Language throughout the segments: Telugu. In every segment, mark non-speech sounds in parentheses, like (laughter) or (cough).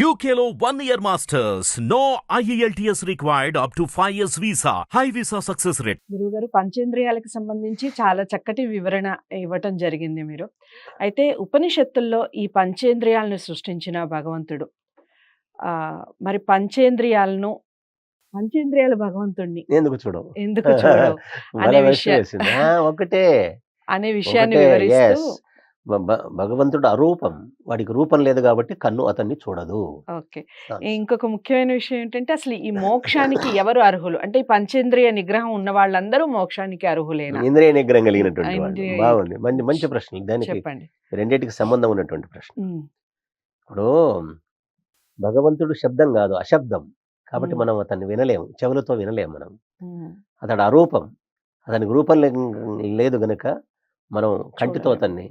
UKLO one year masters. No E IELTS required up to 5 years visa. High visa success rate. గురువుగారు పంచేంద్రియాలకు సంబంధించి చాలా చక్కటి వివరణ ఇవ్వటం జరిగింది మీరు. అయితే ఉపనిషత్తుల్లో ఈ పంచేంద్రియాలను సృష్టించిన భగవంతుడు. ఆ మరి పంచేంద్రియాలను పంచేంద్రియాల భగవంతుడిని ఎందుకు చూడవు? ఎందుకు చూడవు? (laughs) అనే విషయం- ఒకటే. అనే విషయాన్ని వివరిస్తూ భగవంతుడు అరూపం. వాడికి రూపం లేదు కాబట్టి కన్ను అతన్ని చూడదు. ఓకే. ఇంకొక ముఖ్యమైన విషయం ఏంటంటే అసలు ఈ మోక్షానికి (laughs) ఎవరు అర్హులు? అంటే ఈ పంచేంద్రియ నిగ్రహం ఉన్న వాళ్ళందరూ మోక్షానికి అర్హులేనా? ఇంద్రియ నిగ్రహం కలిగినటువంటి బాగుంది. మంచి మంచి ప్రశ్న దానికి చెప్పండి. రెండింటికి సంబంధం ఉన్నటువంటి ప్రశ్న. ఇప్పుడు భగవంతుడు శబ్దం కాదు అశబ్దం. కాబట్టి. మనం అతన్ని వినలేము. చెవులతో వినలేము మనం. అతడు అరూపం. అతనికి రూపం లేదు గనుక మనం కంటితో. అతన్ని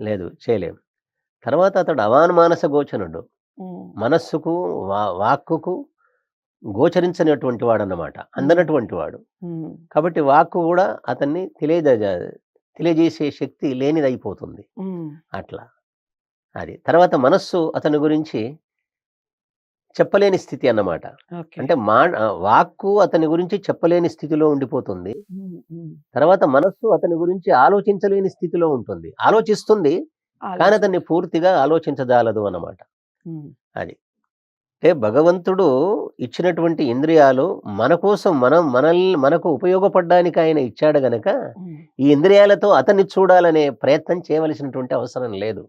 లేదు చేయలేం తర్వాత అతడు అవానుమానస గోచరుడు. మనస్సుకు వా వాక్కుకు గోచరించనటువంటి వాడు అన్నమాట అందనటువంటి వాడు. కాబట్టి వాక్కు కూడా అతన్ని తెలియజే తెలియజేసే శక్తి లేనిదైపోతుంది. అట్లా. అది. తర్వాత మనస్సు అతని గురించి చెప్పలేని స్థితి అన్నమాట. అంటే మా వాక్కు అతని గురించి చెప్పలేని స్థితిలో ఉండిపోతుంది. తర్వాత మనస్సు అతని గురించి ఆలోచించలేని స్థితిలో ఉంటుంది. ఆలోచిస్తుంది కానీ. అతన్ని పూర్తిగా ఆలోచించజాలదు అన్నమాట. ఉమ్, అంటే భగవంతుడు ఇచ్చినటువంటి ఇంద్రియాలు మన కోసం మనం మనల్ని మనకు ఉపయోగపడడానికి ఆయన ఇచ్చాడు గనక ఈ ఇంద్రియాలతో అతన్ని చూడాలనే ప్రయత్నం చేయవలసినటువంటి అవసరం లేదు.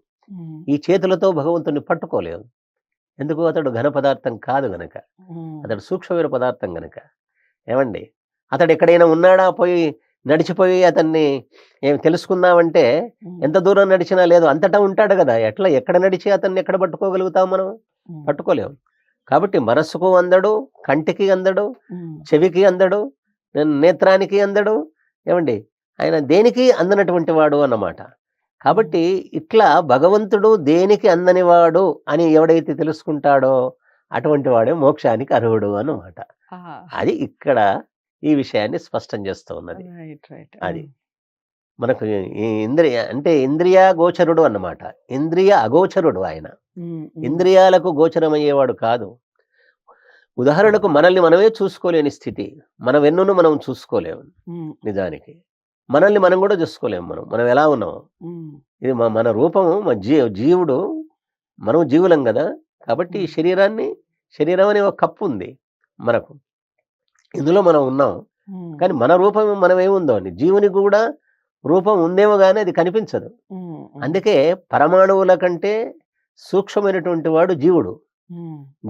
ఈ చేతులతో భగవంతుని పట్టుకోలేవు. ఎందుకు? అతడు ఘన పదార్థం కాదు గనక. అతడు సూక్ష్మమైన పదార్థం గనక. ఏమండి? అతడు ఎక్కడైనా ఉన్నాడా? పోయి నడిచిపోయి అతన్ని ఏం తెలుసుకుందామంటే ఎంత దూరం నడిచినా లేదు. అంతటా ఉంటాడు కదా. ఎట్లా? ఎక్కడ నడిచి అతన్ని ఎక్కడ పట్టుకోగలుగుతాం మనం? పట్టుకోలేము. కాబట్టి మనసుకు అందడు కంటికి అందడు చెవికి అందడు నేత్రానికి అందడు. ఏమండి? ఆయన దేనికి అందనటువంటి వాడు అన్నమాట. కాబట్టి ఇట్లా భగవంతుడు దేనికి అందని వాడు అని ఎవడైతే తెలుసుకుంటాడో అటువంటి వాడే మోక్షానికి అర్హుడు అన్నమాట. ఆ, అది ఇక్కడ ఈ విషయాన్ని స్పష్టం చేస్తూ ఉన్నది. అది. మనకు ఇంద్రియ అంటే ఇంద్రియ గోచరుడు అన్నమాట. ఇంద్రియ అగోచరుడు ఆయన. ఇంద్రియాలకు గోచరమయ్యేవాడు కాదు. ఉదాహరణకు మనల్ని మనమే చూసుకోలేని స్థితి మన వెన్నును మనం చూసుకోలేము నిజానికి. మనల్ని మనం కూడా చూసుకోలేము మనం. మనం ఎలా ఉన్నాము. ఉమ్, ఇది మన రూపము మన జీ జీవుడు మనం జీవులం కదా. కాబట్టి ఈ శరీరాన్ని శరీరం అనే ఒక కప్పు ఉంది మనకు. ఇందులో మనం ఉన్నాం. కానీ మన రూపం మనం ఏముందో అని జీవునికి కూడా రూపం ఉందేమో కానీ అది కనిపించదు. అందుకే పరమాణువుల కంటే సూక్ష్మమైనటువంటి వాడు జీవుడు.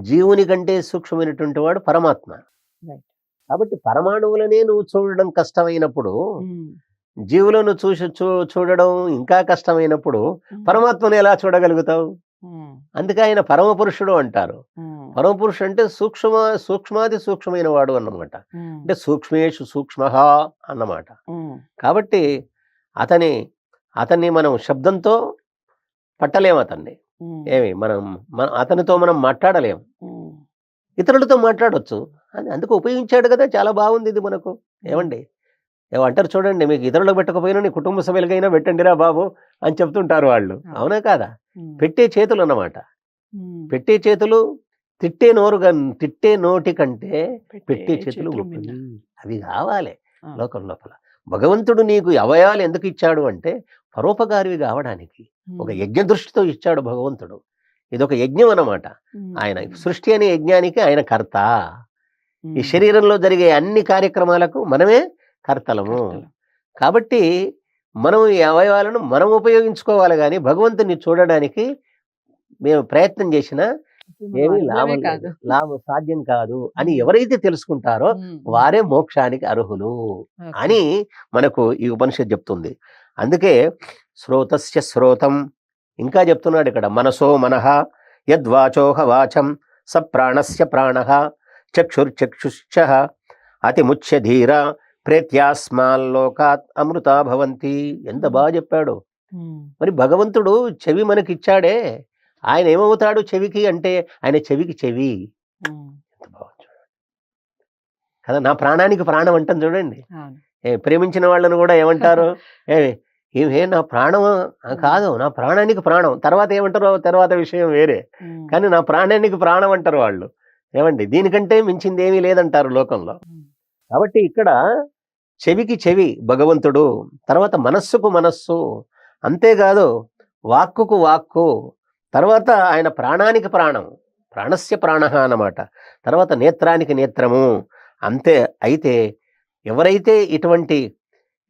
జీవుని కంటే సూక్ష్మమైనటువంటి వాడు పరమాత్మ. కాబట్టి పరమాణువులనే నువ్వు చూడడం కష్టమైనప్పుడు జీవులను చూసి చూ చూడడం ఇంకా కష్టమైనప్పుడు పరమాత్మను ఎలా చూడగలుగుతావు? అందుకే ఆయన పరమ పురుషుడు అంటారు. పరమ పురుషుడు అంటే సూక్ష్మ సూక్ష్మాది సూక్ష్మమైన వాడు అన్నమాట. అంటే సూక్ష్మేషు సూక్ష్మ అన్నమాట. కాబట్టి అతని అతన్ని మనం శబ్దంతో పట్టలేము అతన్ని. ఏమి? మనం మన అతనితో మనం మాట్లాడలేం. ఉమ్, ఇతరులతో మాట్లాడొచ్చు. అది అందుకు ఉపయోగించాడు కదా చాలా బాగుంది ఇది మనకు. ఏమండి? అంటారు చూడండి మీకు ఇతరులకు పెట్టకపోయినా నీ కుటుంబ సభ్యులకైనా పెట్టండిరా బాబు అని చెప్తుంటారు వాళ్ళు. అవునా. కాదా? పెట్టే చేతులు అన్నమాట. పెట్టే చేతులు తిట్టే నోరు తిట్టే నోటి కంటే పెట్టే చేతులు. అవి కావాలి. లోకం లోపల. భగవంతుడు నీకు అవయాలు ఎందుకు ఇచ్చాడు అంటే పరోపకారివి కావడానికి ఒక యజ్ఞ దృష్టితో ఇచ్చాడు భగవంతుడు. ఇది ఒక యజ్ఞం అన్నమాట. ఆయన సృష్టి అనే యజ్ఞానికి ఆయన కర్త. ఈ శరీరంలో జరిగే అన్ని కార్యక్రమాలకు మనమే కర్తలము కర్తలు. కాబట్టి మనం ఈ అవయవాలను మనం ఉపయోగించుకోవాలి కానీ భగవంతుని చూడడానికి మేము ప్రయత్నం చేసినా ఏమీ లాభం కాదు లాభం సాధ్యం కాదు అని. ఎవరైతే తెలుసుకుంటారో వారే మోక్షానికి అర్హులు. అని మనకు ఈ ఉపనిషత్ చెప్తుంది అందుకే శ్రోతస్య శ్రోతం ఇంకా చెప్తున్నాడు ఇక్కడ మనసో మనః యద్వాచోహ వాచం స ప్రాణస్య ప్రాణ చక్షుర్చక్షుశ్చ అతిముచ్య ధీర ప్రేత్యాస్మాల్లోకాత్ అమృత భవంతి ఎంత బాగా చెప్పాడు. మరి భగవంతుడు చెవి మనకిచ్చాడే ఆయన ఏమవుతాడు చెవికి అంటే ఆయన చెవికి చెవి. ఎంత బాగుంది. కదా నా ప్రాణానికి ప్రాణం అంటాం చూడండి. ఏ ప్రేమించిన వాళ్ళను కూడా ఏమంటారు? (laughs) ఏ ఏమే నా ప్రాణం కాదు నా ప్రాణానికి ప్రాణం. తర్వాత ఏమంటారో? తర్వాత విషయం వేరే. కానీ నా ప్రాణానికి ప్రాణం అంటారు వాళ్ళు. ఏమండి దీనికంటే మించింది ఏమీ లేదంటారు లోకంలో. కాబట్టి ఇక్కడ చెవికి చెవి భగవంతుడు తర్వాత మనస్సుకు మనస్సు అంతేకాదు వాక్కుకు వాక్కు తర్వాత ఆయన ప్రాణానికి ప్రాణం ప్రాణస్య ప్రాణ అన్నమాట. తర్వాత నేత్రానికి నేత్రము అంతే. అయితే ఎవరైతే ఇటువంటి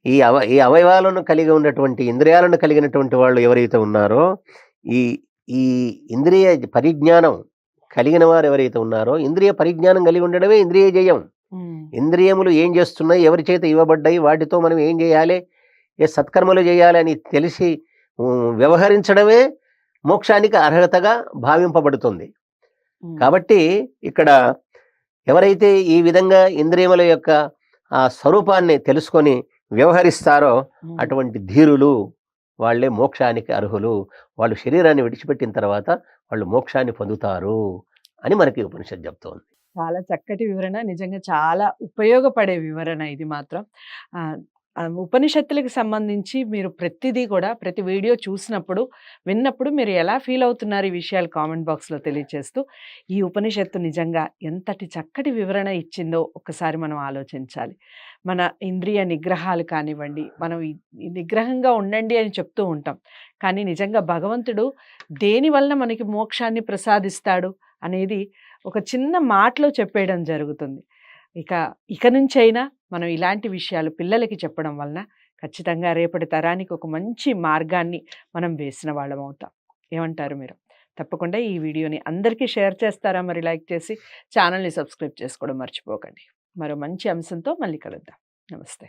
ఈ అవ ఈ అవయవాలను కలిగి ఉన్నటువంటి ఇంద్రియాలను కలిగినటువంటి వాళ్ళు ఎవరైతే ఉన్నారో ఈ ఈ ఇంద్రియ పరిజ్ఞానం కలిగిన వారు ఎవరైతే ఉన్నారో ఇంద్రియ పరిజ్ఞానం కలిగి ఉండడమే ఇంద్రియ జయం. ఇంద్రియములు ఏం చేస్తున్నాయి? ఎవరి చేత ఇవ్వబడ్డాయి? వాటితో మనం ఏం చేయాలి? ఏ సత్కర్మలు చేయాలి అని తెలిసి వ్యవహరించడమే మోక్షానికి అర్హతగా భావింపబడుతుంది. కాబట్టి ఇక్కడ ఎవరైతే ఈ విధంగా ఇంద్రియముల యొక్క ఆ స్వరూపాన్ని తెలుసుకొని వ్యవహరిస్తారో. అటువంటి ధీరులు వాళ్ళే మోక్షానికి అర్హులు. వాళ్ళు శరీరాన్ని విడిచిపెట్టిన తర్వాత వాళ్ళు మోక్షాన్ని పొందుతారు అని మనకి ఉపనిషత్ చెప్తోంది. చాలా చక్కటి వివరణ నిజంగా చాలా ఉపయోగపడే వివరణ ఇది మాత్రం. ఉపనిషత్తులకు సంబంధించి మీరు ప్రతిదీ కూడా ప్రతి వీడియో చూసినప్పుడు విన్నప్పుడు మీరు ఎలా ఫీల్ అవుతున్నారు ఈ విషయాలు కామెంట్ బాక్స్లో తెలియజేస్తూ ఈ ఉపనిషత్తు నిజంగా ఎంతటి చక్కటి వివరణ ఇచ్చిందో ఒక్కసారి మనం ఆలోచించాలి. మన ఇంద్రియ నిగ్రహాలు కానివ్వండి మనం నిగ్రహంగా ఉండండి అని చెప్తూ ఉంటాం. కానీ నిజంగా భగవంతుడు దేని వలన మనకి మోక్షాన్ని ప్రసాదిస్తాడు అనేది ఒక చిన్న మాటలో చెప్పేయడం జరుగుతుంది. ఇక ఇక నుంచైనా మనం ఇలాంటి విషయాలు పిల్లలకి చెప్పడం వలన ఖచ్చితంగా రేపటి తరానికి ఒక మంచి మార్గాన్ని మనం వేసిన వాళ్ళం అవుతాం. ఏమంటారు మీరు? తప్పకుండా ఈ వీడియోని అందరికీ షేర్ చేస్తారా మరి లైక్ చేసి? ఛానల్ని సబ్స్క్రైబ్ చేసుకోవడం మర్చిపోకండి. మరో మంచి అంశంతో మళ్ళీ కలుద్దాం. నమస్తే.